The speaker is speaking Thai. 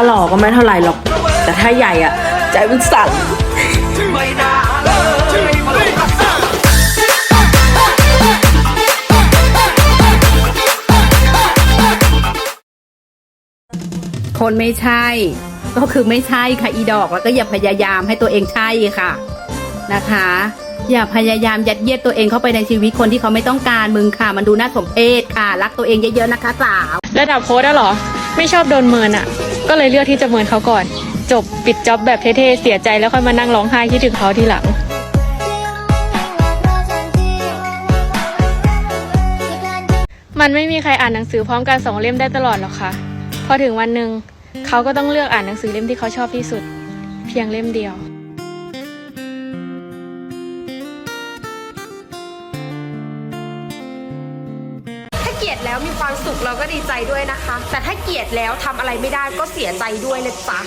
าหล่อก็ไม่เท่าไหร่หรอก แต่ถ้าใหญ่อะใจมันสั่นไม่น่าเลยมาลงกับสาวคนไม่ใช่ ก็คือไม่ใช่ค่ะอีดอกแล้วก็อย่าพยายามให้ตัวเองใช่ค่ะนะคะ อย่าพยายามยัดเยียดตัวเองเข้าไปในชีวิตคนที่เขาไม่ต้องการมึงค่ะ มันดูน่าสมเพชค่ะ รักตัวเองเยอะๆนะคะสาวระดับโค้ดอะเหรอ ไม่ชอบโดนเมินอะ ก็เลยเลือกที่จะเมินเขาก่อน จบปิดจ็อบแบบเท่ๆเสียใจแล้วค่อยมานั่งร้องไห้คิดถึงเขาทีหลัง มันไม่มีใครอ่านหนังสือพร้อมกันสองเล่มได้ตลอดหรอกค่ะ พอถึงวันหนึ่งเขาก็ต้องเลือกอ่านหนังสือเล่มที่เขาชอบที่สุด เพียงเล่มเดียว เกลียดแล้วมีความสุขเราก็ดีใจด้วยนะคะ แต่ถ้าเกลียดแล้วทำอะไรไม่ได้ก็เสียใจด้วยเลยจ้ะ